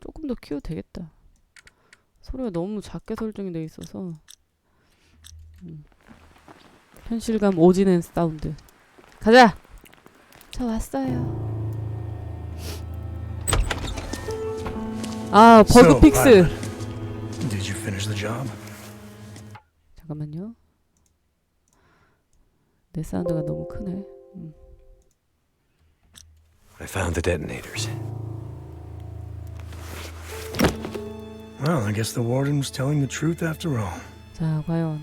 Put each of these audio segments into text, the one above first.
조금 더 키워도 되겠다. 소리가 너무 작게 설정이 돼 있어서 음. 현실감 오지는 사운드. 가자. 저 왔어요. 아 버그 픽스. Pilot, Did you finish the job? 잠깐만요. 내 사운드가 너무 크네. I found the detonators. Well, I guess the warden was telling the truth after all. 자, 과연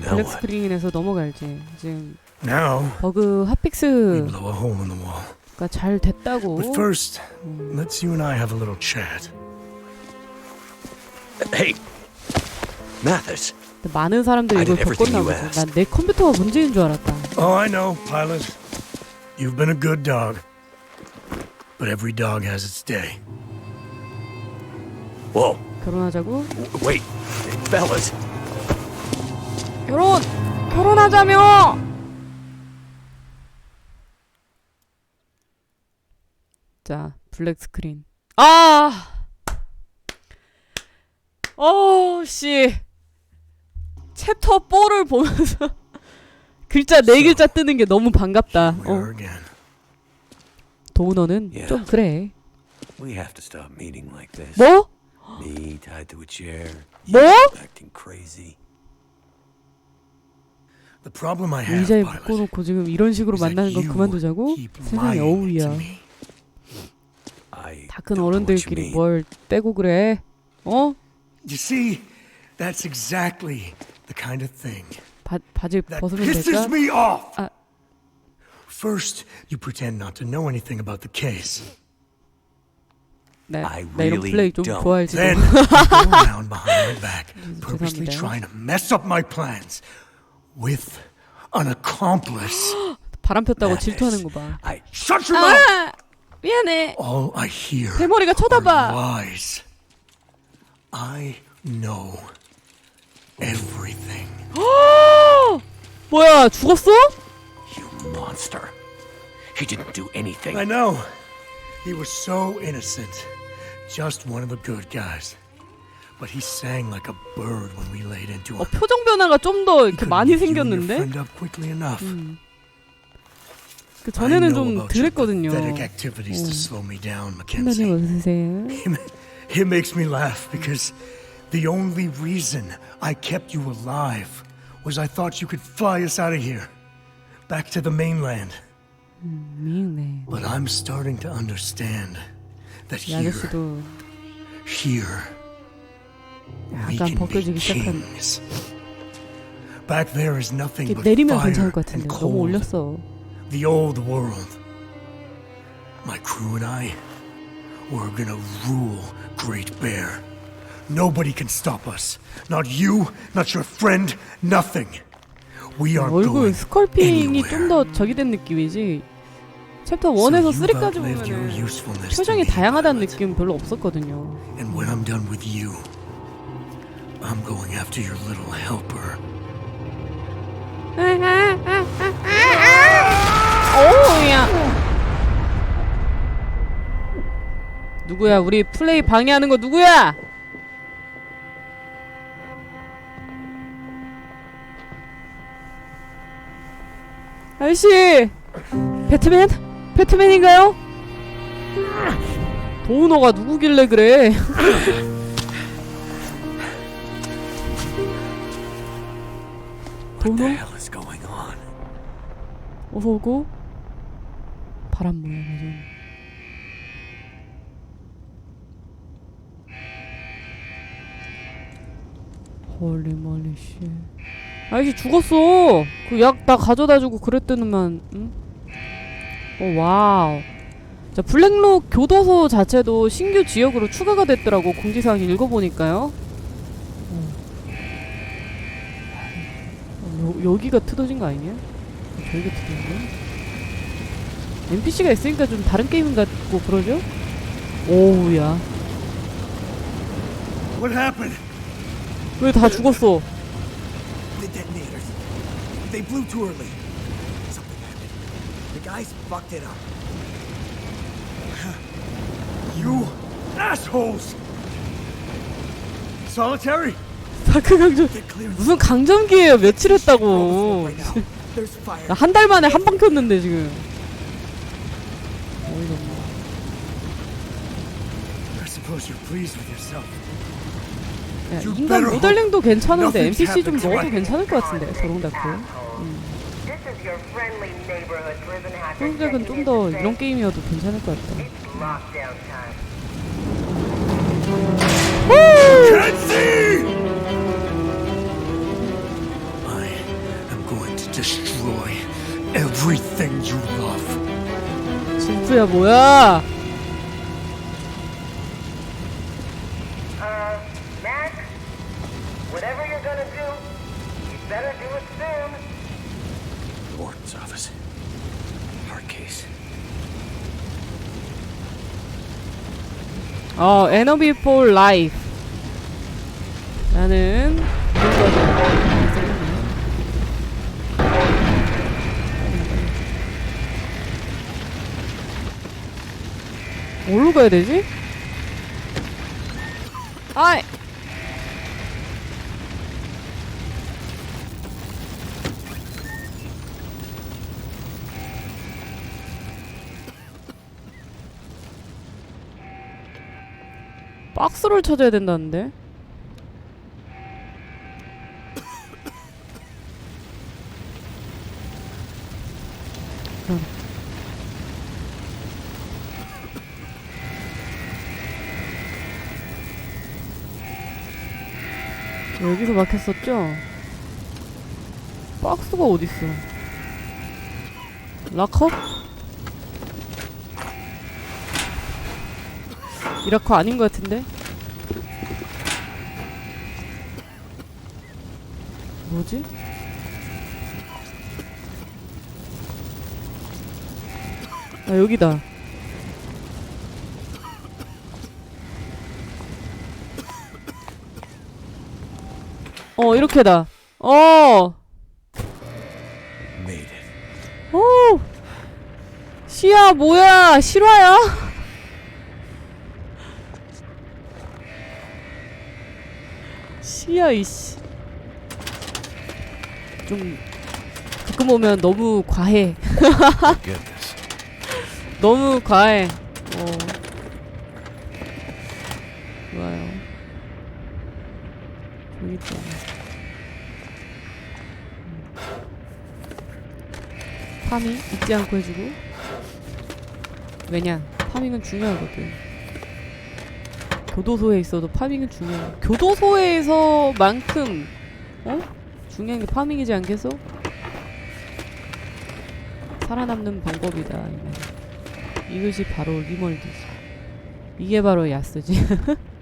Now 블랙 what? 스크린에서 넘어갈지. 지금 Now, 버그 we 핫픽스가 blow a hole in the wall. 잘 됐다고. But first, 음, let's you and I have a little chat. Hey, Mathis. 근데 많은 사람들이 I 이걸 did everything 겪었나 you 보지. asked. 난 내 컴퓨터가 문제인 줄 알았다. Oh, I know, Pilot. You've been a good dog. But every dog has its day. Whoa, 결혼하자고? wait, fellas. 결혼! 결혼하자며! 자, 블랙 스크린. 아! 어, 씨. 챕터 4를 보면서 글자 네 글자 뜨는 게 너무 반갑다. 어. 도우너는. 좀 그래. 뭐? Me tied to a chair. 뭐? Acting crazy. The problem I have, 의자에 Pilot, 묶어놓고 지금 이런 식으로 만나는 거 you 그만두자고? 세상에 어우야. I 다 큰 don't know what you 어른들끼리 mean. 뭘 빼고 그래? 어? You see, that's exactly the kind of thing 바, 바지 that 벗으면 pisses 될까? me off. 아. First, you pretend not to know anything about the case. 네, I 나 이런 really 플레이 좀 don't. 좋아할지도. Then you go around behind my back, 죄송합니다. purposely trying to mess up my plans with an accomplice. 바람 폈다고 Madness. 질투하는 거 봐. I Shut your mouth! 아! 미안해. All I hear 대머리가 are 쳐다봐. lies. I know everything. 뭐야, 죽었어? you monster. He didn't do anything. I know. He was so innocent. Just one of the good guys. But he sang like a bird when we laid into 어, him. 표정 변화가 좀 더 이렇게 Couldn't 많이 give you and your 생겼는데? friend up quickly enough. 그 I 전에는 know 좀 about your 덜했거든요. pathetic activities to slow me down, 선배님 Mackenzie. 어서오세요. It makes me laugh because the only reason I kept you alive was I thought you could fly us out of here, back to the mainland. 미인네. But I'm starting to understand that 이 here, 아저씨도 here, we 약간 can be 벗겨지기 시작한. kings. Back there is nothing 이렇게 but 내리면 fire 괜찮을 것 and 같은데 너무 cold. 올렸어. The old world. My crew and I, we're gonna rule Great Bear. Nobody can stop us. Not you, not your friend, nothing. We are 얼굴 going 스컬핑이 anywhere. 좀 더 저기 된 느낌이지. 챕터 So 1에서 you've 3까지 outlived your 보면은 usefulness to 표정이 다양하다는. 느낌 별로 없었거든요. And when I'm done with you, I'm going after your little helper. 오야. 누구야? 우리 플레이 방해하는 거 누구야? 아저씨, 배트맨? 배트맨인가요? 도우너가 누구길래 그래? 도우너? 어서 오고 바람 모양 좀. 홀리 멀리 씨. 아저씨 죽었어. 그 약 나 가져다주고 그랬더니만. 응? 어 와우. 자 블랙록 교도소 자체도 신규 지역으로 추가가 됐더라고 공지사항 읽어보니까요. 어. 어, 여, 여기가 트어진 거 아니냐? 저기가 트어졌네. NPC가 있으니까 좀 다른 게임 같고 그러죠? 오우야. What happened? 왜다 죽었어? Guys fucked it up. You. assholes! Solitary? 다크 강점. 무슨 강점기예요 며칠 했다고. 한 달 만에 한 방 켰는데 지금 어이가 없네 I suppose you're pleased with yourself. 야, You 인간 모델링도 괜찮은데 NPC 좀 넣어도. 괜찮을 것 같은데 저롱 다크 This is your friendly neighborhood prison checking 좀더 이런 게임이어도 괜찮을 것 같다 It's lockdown time. Can't see! I am going to destroy everything you love. 진프야 뭐야 어 에너비 폴 라이프 나는 뭘로 가야 되지? 아이 박스를 찾아야 된다는데? 그럼. 여기서 막혔었죠? 박스가 어딨어? 락커? 이라커 아닌 것 같은데? 뭐지? 아 여기다 어 이렇게다 어 Made it. 오! 시야 뭐야 실화야? 시야 이씨 좀 가끔 오면 너무 과해. 너무 과해. 어. 좋아요. 여기 있다 음. 파밍 잊지 않고 해주고. 왜냐? 파밍은 중요하거든. 교도소에 있어도 파밍은 중요해. 교도소에서만큼 어? 중요한 게 파밍이지 않겠어? 살아남는 방법이다. 이것이 바로 리멀드지 이게 바로 야스지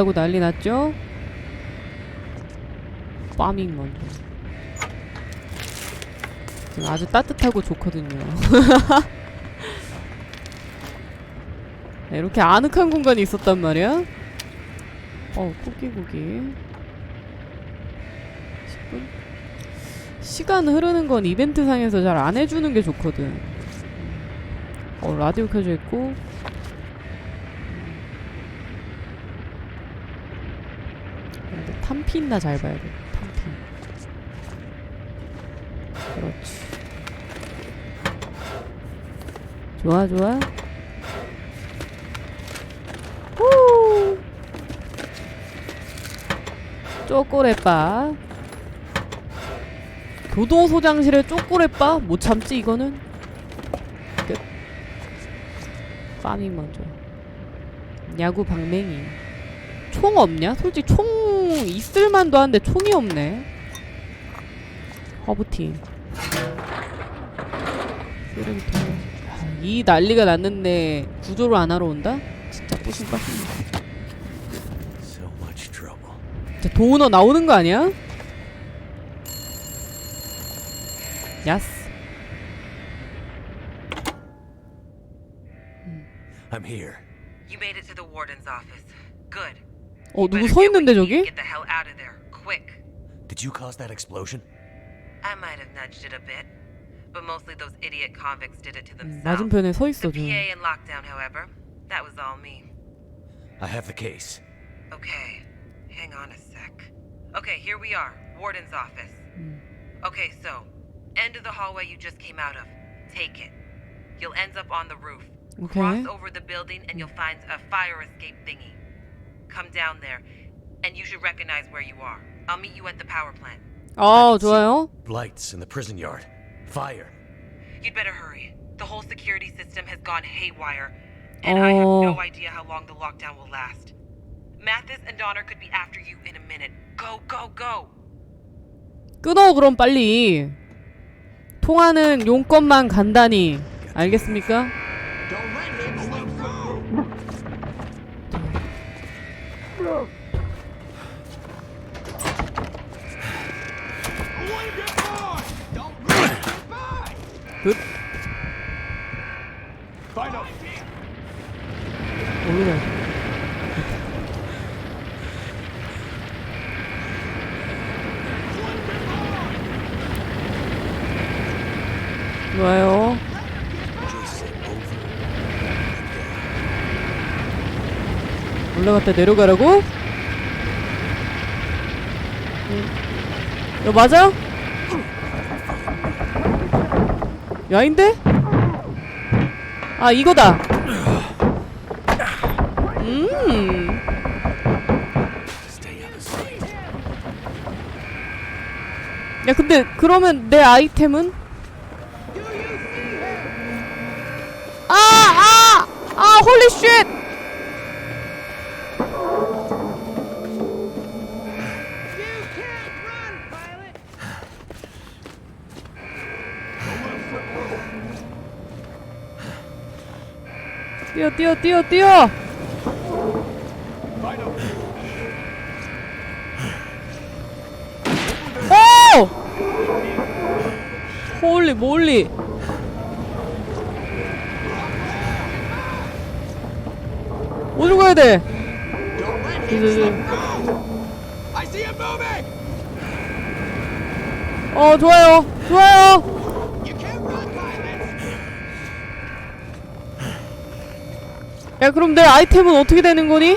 불나고 난리 났죠? 파밍 먼저. 지금 아주 따뜻하고 좋거든요. 네, 이렇게 아늑한 공간이 있었단 말이야. 어, 고기고기. 10분? 시간 흐르는 건 이벤트 상에서 잘 안 해주는 게 좋거든. 어, 라디오 켜져 있고. 근데 탄피 있나 잘 봐야 돼. 탄피. 그렇지. 좋아, 좋아. 후. 쪼꼬레빠. 교도소장실에 쪼꼬레빠? 못 참지 이거는? 끝. 파밍 먼저. 야구 방맹이. 총 없냐? 솔직히 총 있을만도 한데 총이 없네. 허브팀. 쓰레기통. 야, 이 난리가 났는데 구조를 안 하러 온다? 진짜 뿌신 빠신. So much trouble. 진짜 도우너 나오는 거 아니야? 야스. I'm here. You made it to the warden's office. Good. 어 누구 Better 서 get 있는데 what you 저기? need to Get the hell out of there, quick. Did you cause that explosion? I might have nudged it a bit, but mostly those idiot convicts did it to 음, themselves. 맞은편에 서 The 있어 저. PA in lockdown, however, that was all me. I have the case. Okay, hang on a sec. Okay, here we are, warden's office. Okay, so end of the hallway you just came out of. Take it. You'll end up on the roof. Okay. Cross over the building and you'll find a fire escape thingy. Come down there, and you should recognize where you are. I'll meet you at the power plant. 아 좋아요. Lights in the prison yard. Fire. You'd better hurry. The whole security system has gone haywire, and I have Oh. no idea how long the lockdown will last. Mathis and Donner could be after you in a minute. Go, go, go! 끊어 그럼 빨리. 통화는 용건만 간단히. 알겠습니까? 올라갔다 내려가라고? 응. 이거 맞아? 야인데? 아 이거다. 음. 야 근데 그러면 내 아이템은? 아! 아! 아 홀리 쉣! 뛰어 뛰어 뛰어! 오! 홀리 몰리 어디로 가야 돼? 어 좋아요 좋아요 야 그럼 내 아이템은 어떻게 되는 거니?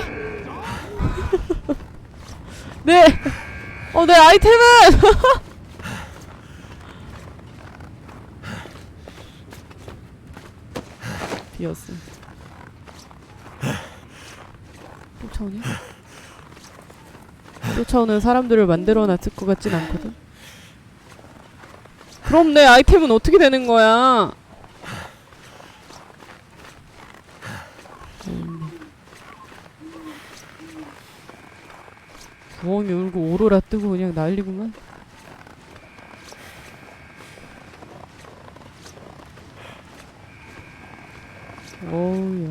네. 어, 내 아이템은! 비었어. 쫓아오냐? 쫓아오는 사람들을 만들어 놨을 것 같진 않거든. 그럼 내 아이템은 어떻게 되는 거야? 부엉이 울고 오로라 뜨고 그냥 난리구만. 오우야.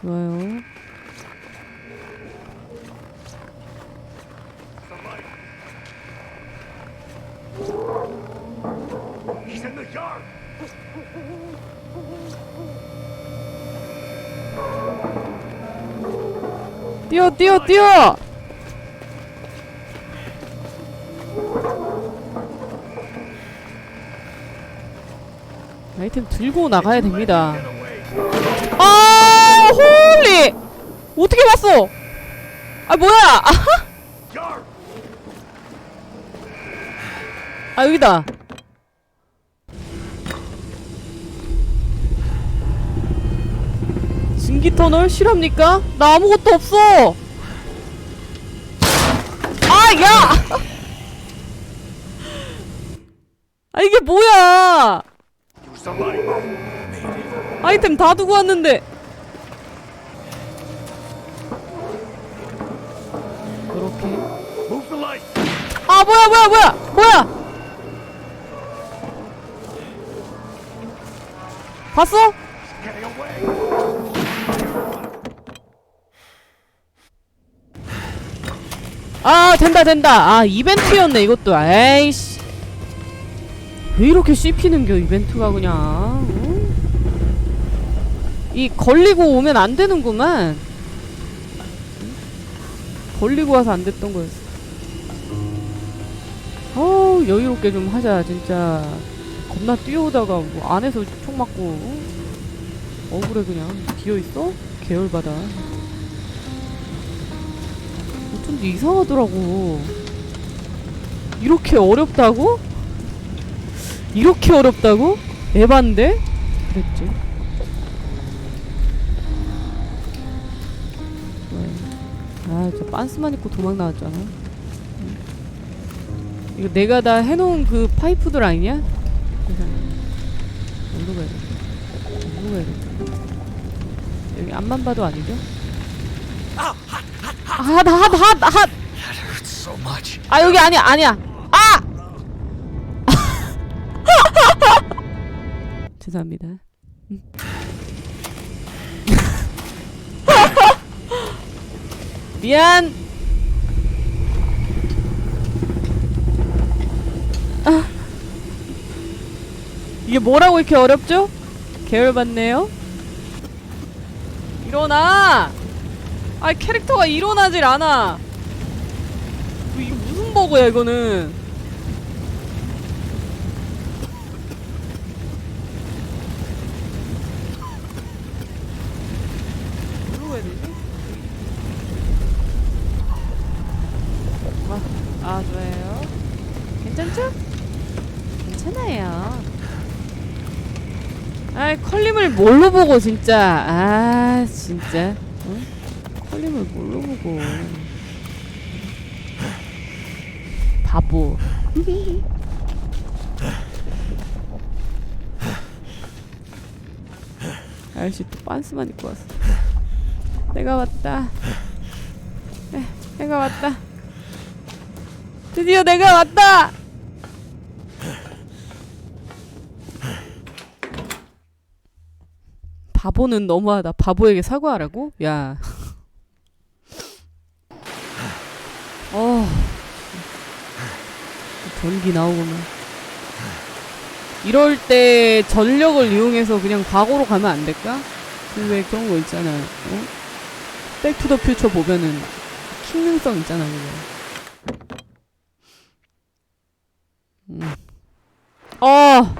좋아요. 뛰어 뛰어 뛰어! 아이템 들고 나가야 됩니다. 아 홀리! 어떻게 봤어? 아 뭐야? 아하? 아 여기다. 증기 터널 실합니까? 나 아무것도 없어. 아 야! 아 이게 뭐야? 아이템 다 두고 왔는데. 그렇게. 아 뭐야 뭐야 뭐야 뭐야? 봤어? 아 된다 된다. 아 이벤트였네 이것도. 에이씨. 왜 이렇게 씹히는겨 이벤트가 그냥. 어? 이 걸리고 오면 안 되는구만. 걸리고 와서 안 됐던 거였어. 어우 여유롭게 좀 하자 진짜. 겁나 뛰어오다가 뭐 안에서 총 맞고 어? 억울해 그냥. 비어있어? 계열받아 어쩐지 이상하더라고 이렇게 어렵다고? 이렇게 어렵다고? 에반데? 그랬지 아 진짜 빤스만 입고 도망 나왔잖아 응. 이거 내가 다 해놓은 그 파이프들 아니냐? 세상에. 어디로 가야 돼? 어디로 가야 돼? 여기 앞만 봐도 아니죠? 아, 핫, 핫, 핫, 핫! 아, 여기 아니야, 아니야! 아! 죄송합니다. 음. 미안! 아. 이게 뭐라고 이렇게 어렵죠? 계열 받네요? 일어나! 아 캐릭터가 일어나질 않아. 뭐 이게 무슨 버그야 이거는. 뭘로? 아, 아 보고 진짜. 아 진짜. 응? 컬림을 뭘로 보고. 바보. 아저씨 또 빤스만 입고 왔어. 내가 왔다. 에, 내가 왔다. 드디어 내가 왔다. 바보는 너무하다. 바보에게 사과하라고? 야. 어. 전기 나오고만. 이럴 때 전력을 이용해서 그냥 과거로 가면 안 될까? 그왜 그런 거 있잖아. 어? 백투더 퓨처 보면은 기능성 있잖아, 그거. 음. 어.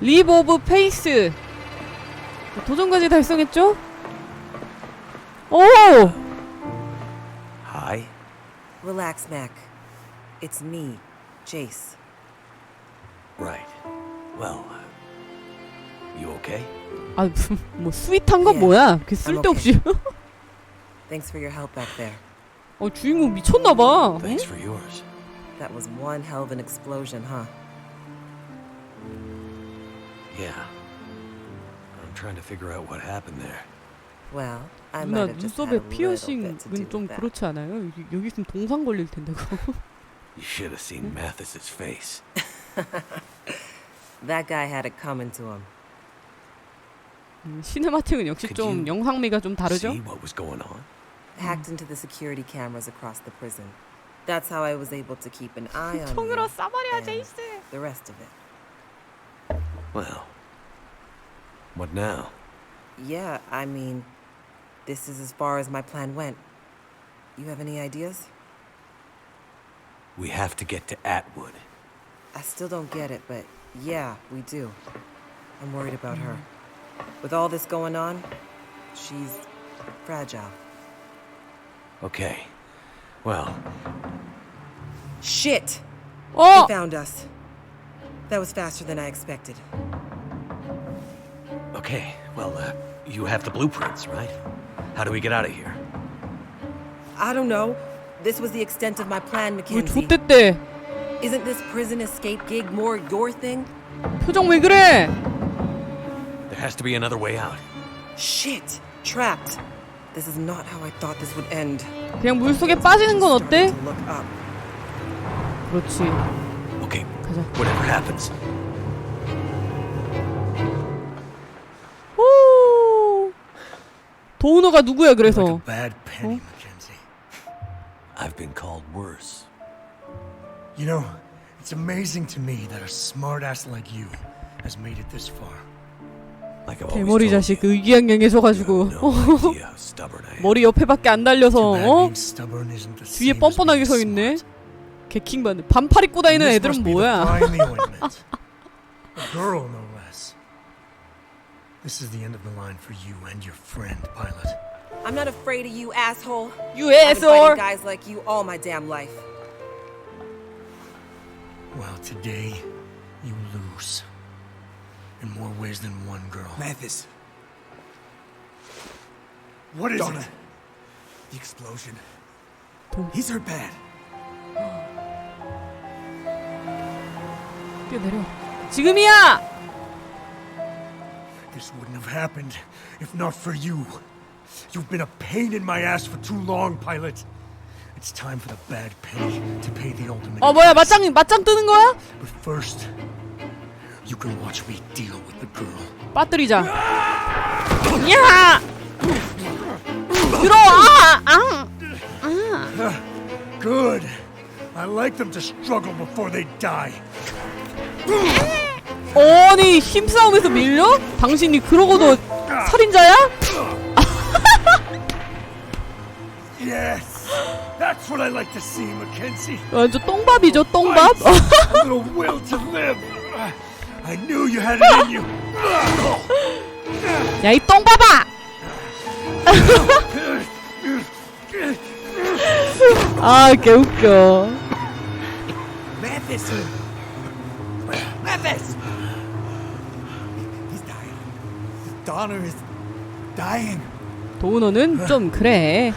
리브 오브 페이스. 도전까지 달성했죠? 오! Hi. Relax, Mac. It's me, Jace. Right. Well, uh, you okay? 아, 뭐 스윗한 건 예, 뭐야? 그 I'm 쓸데없이. Thanks for your help back there. 어, 주인공 미쳤나 봐. 응? Thanks for yours. That was one hell of an explosion, huh? Yeah. I'm trying to figure out what happened there. Well, I 누나 might have just had a 눈썹에 little bit to do 피어싱은 좀 with that. 그렇지 않아요? 여기, 여기 있으면 동상 걸릴 텐데 그거. You should have seen Mathis's face. That guy had it coming to him. 음, 시네마틱은 역시 Could 좀 you 영상미가 좀 다르죠? See what was going on? Hacked into the security cameras across the prison. That's how I was able to keep an eye on 총으로 you 싸버려 and 제이스. the rest of it. Well, what now? Yeah, I mean, this is as far as my plan went. You have any ideas? We have to get to Atwood. I still don't get it, but yeah, we do. I'm worried about her. With all this going on, she's fragile. Okay. Well, Shit! Oh! They found us. That was faster than I expected. okay. Well, uh, you have the blueprints, right? How do we get out of here? I don't know. This was the extent of my plan, 왜 Isn't this prison escape gig more your thing? 표정 왜 그래 There has to be another way out. Shit! Trapped. This is not how I thought this would end. 그냥 물속에 빠지는 건 어때? Look up. 그렇지 Okay, whatever happens, 후 도우너가 누구야 그래서 Like I've been called worse. You know, it's amazing to me that a smartass like you has made it this far. Like I've always 대머리 told 자식 you, 그 의기양양해서 you 가지고 have no idea how stubborn I am. 머리 옆에밖에 안 달려서 Too bad 어 being stubborn isn't the 뒤에 same as 뻔뻔하게 being 서 있네 smart. 개킹 받는 반팔 입고 다니는 This 애들은 must be the 뭐야 fly in the ointment. A girl, no less. This is the end of the line for you and your friend, pilot. I'm not afraid of you, asshole. You I've been asshole fighting guys like you all my damn life. Well, today, you lose. In more ways than one, girl. Mathis, What is Donna. it? The explosion. Don't- He's hurt bad. 뛰어내려 지금이야 This wouldn't have happened if not for you. You've been a pain in my ass for too long, pilot. It's time for the bad penny to pay the ultimate. 어 뭐야 맞짱 맞짱 뜨는 거야 But first, you can watch me deal with the girl. 빠뜨리자 야 들어와 아 Good. I like them to struggle before they die. 아니 힘싸움에서 밀려? 당신이 그러고도 살인자야? Yes, that's what I like to see, Mackenzie. 완전 똥밥이죠 똥밥 A little will to live. I knew you had it in you. 야 이 똥밥아 아 개웃겨 Mathis! Mathis! He's dying. Daughter is dying. 도우너는 좀 그래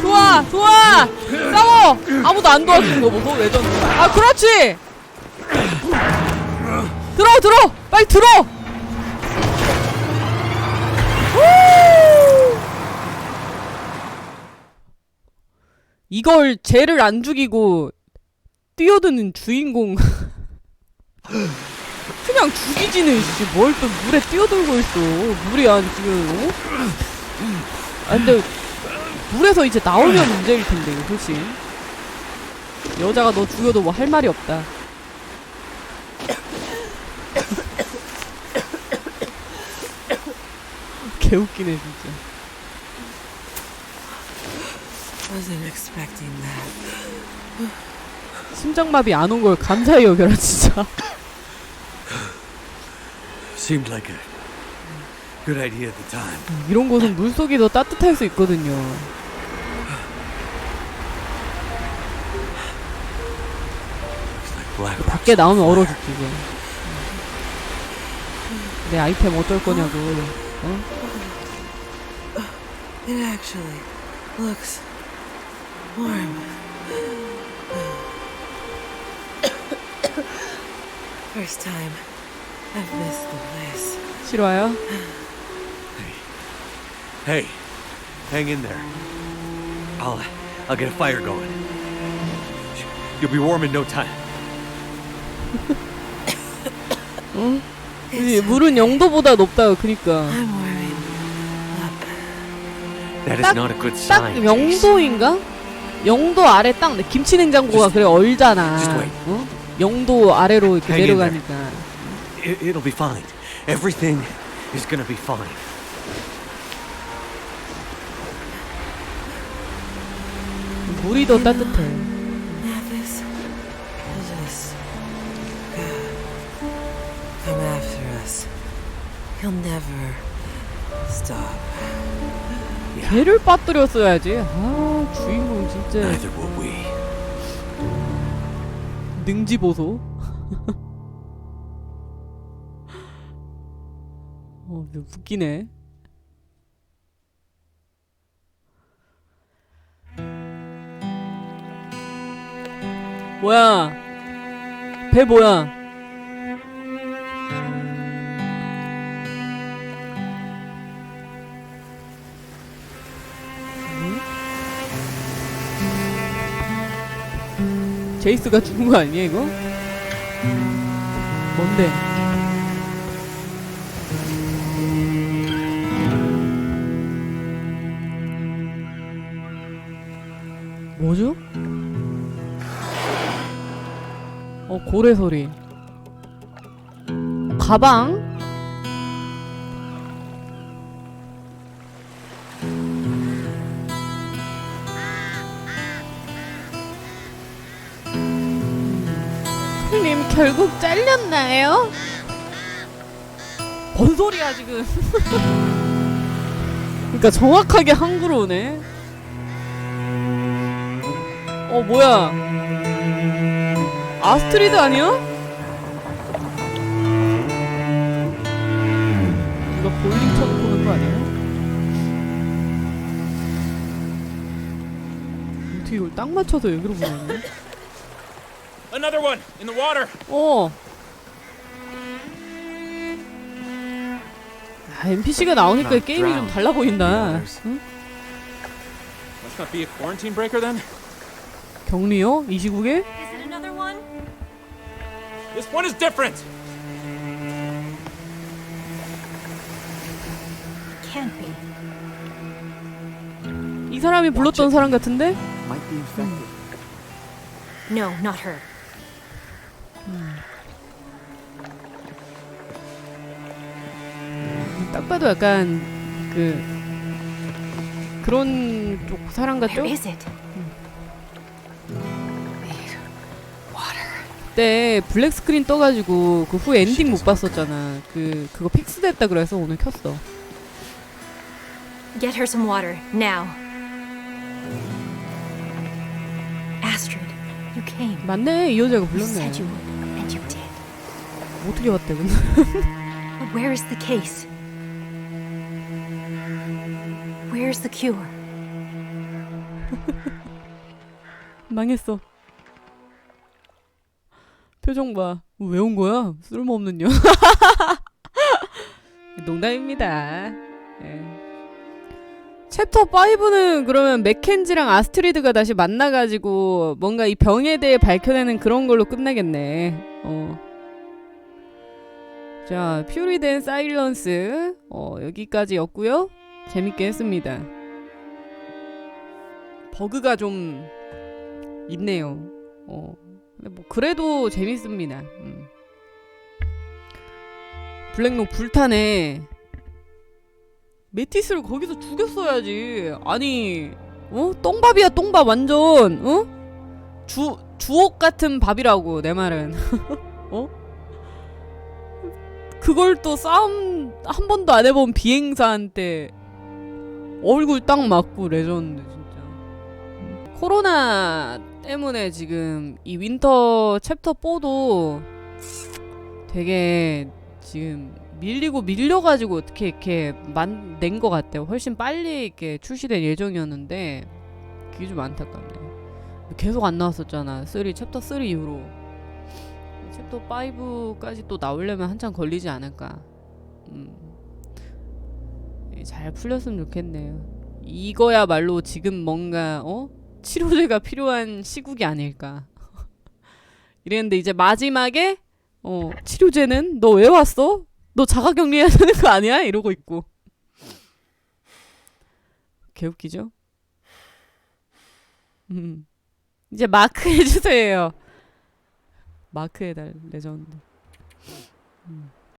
좋아 좋아. 싸워. 아무도 안 도와주는 거 보소 레전드 아 그렇지. 들어 들어. 빨리 들어. 후! 이걸 쟤를 안 죽이고 뛰어드는 주인공 그냥 죽이지는 뭘또 물에 뛰어들고 있어. 물이 안 지금 어? 아 근데 물에서 이제 나오면 문제일 텐데 이거 솔직히. 여자가 너 죽여도 뭐 할 말이 없다. 개웃기네 진짜. Wasn't expecting that. 심장마비 안 온 걸 감사히 여겨라 진짜 Seemed like a good idea at the time. 이런 곳은 물속이 더 따뜻할 수 있거든요 Looks like Black Rock's 밖에 나오면 얼어 죽지 이제 내 아이템 어쩔 거냐고 어? It actually looks warm. First time I've missed the place. 싫어요? Hey, hang in there. I'll I'll get a fire going. You'll be warm in no time. 이 물은 영도보다 높다 그니까 I'm warming up. That is 딱- not a good 딱 sign. Jace. 영도인가? 영도 아래 딱 김치 냉장고가 그래 얼잖아 just wait. 어? 영도 아래로 이렇게. 내려가니까 It, it'll be fine. Everything is gonna be fine. 물이 더 따뜻해 Mathis, just come after us. He'll never stop. 걔를 빠뜨렸어야지 아 주인공 진짜 Neither will we. 능지 보소 어 웃기네 뭐야 배 뭐야 제이스가 죽은 거 아니야 이거? 뭔데? 뭐죠? 어 고래 소리. 가방? 님 결국 잘렸나요? 뭔 소리야 지금? 그러니까 정확하게 한국어네. 어 뭐야? 아스트리드 아니야? 이거 볼링 쳐놓고 오는 거 아니야? 어떻게 이걸 딱 맞춰서 여기로 보내네? Another one in the water. 어. 아, NPC가 나오니까 게임이 좀. 달라 보인다. 응? Must not be a quarantine breaker then. 격리요? 이 시국에? Is it another one? This one is different. Can't be. 이 사람이 불렀던 사람 같은데? Might be infected. No, not her. 딱 봐도 약간 그 그런 쪽 사람 같죠? Where is it? 그때 블랙 스크린 떠가지고 그 후에 엔딩 못 봤었잖아. 그 그거 픽스됐다 그래서 오늘 켰어. Get her some water now. Astrid, you came. 맞네 이 여자가 You 불렀네. said you would, and you did. 어떻게 왔대 근데? But where is the case? Where's the cure? 망했어. 표정 봐. 왜 온 거야? 쓸모없는 년. 농담입니다. 예. 챕터 5는 그러면 맥켄지랑 아스트리드가 다시 만나가지고 뭔가 이 병에 대해 밝혀내는 그런 걸로 끝나겠네. 어. 자, 퓨리덴 사일런스 어, 여기까지였고요. 재밌게 했습니다. 버그가 좀 있네요. 어. 뭐 그래도 재밌습니다. 음. 블랙록 불타네. 메티스를 거기서 죽였어야지. 아니, 어? 똥밥이야, 똥밥 완전. 어? 주 주옥 같은 밥이라고 내 말은. 어? 그걸 또 싸움 한 번도 안 해본 비행사한테 얼굴 딱 맞고 레전드 진짜. 코로나 때문에 지금 이 윈터 챕터 4도 되게 지금 밀리고 밀려가지고 어떻게 이렇게 만 낸 것 같아요. 훨씬 빨리 이렇게 출시될 예정이었는데 그게 좀 안타깝네요. 계속 안 나왔었잖아. 3 챕터 3 이후로 챕터 5까지 또 나오려면 한참 걸리지 않을까. 음. 잘 풀렸으면 좋겠네요. 이거야말로 지금 뭔가 어 치료제가 필요한 시국이 아닐까. 이랬는데 이제 마지막에 어 치료제는 너 왜 왔어? 너 자가격리해야 되는 거 아니야? 이러고 있고. 개웃기죠? 음. 이제 마크 해주세요. 마크 해달 레전드. 음.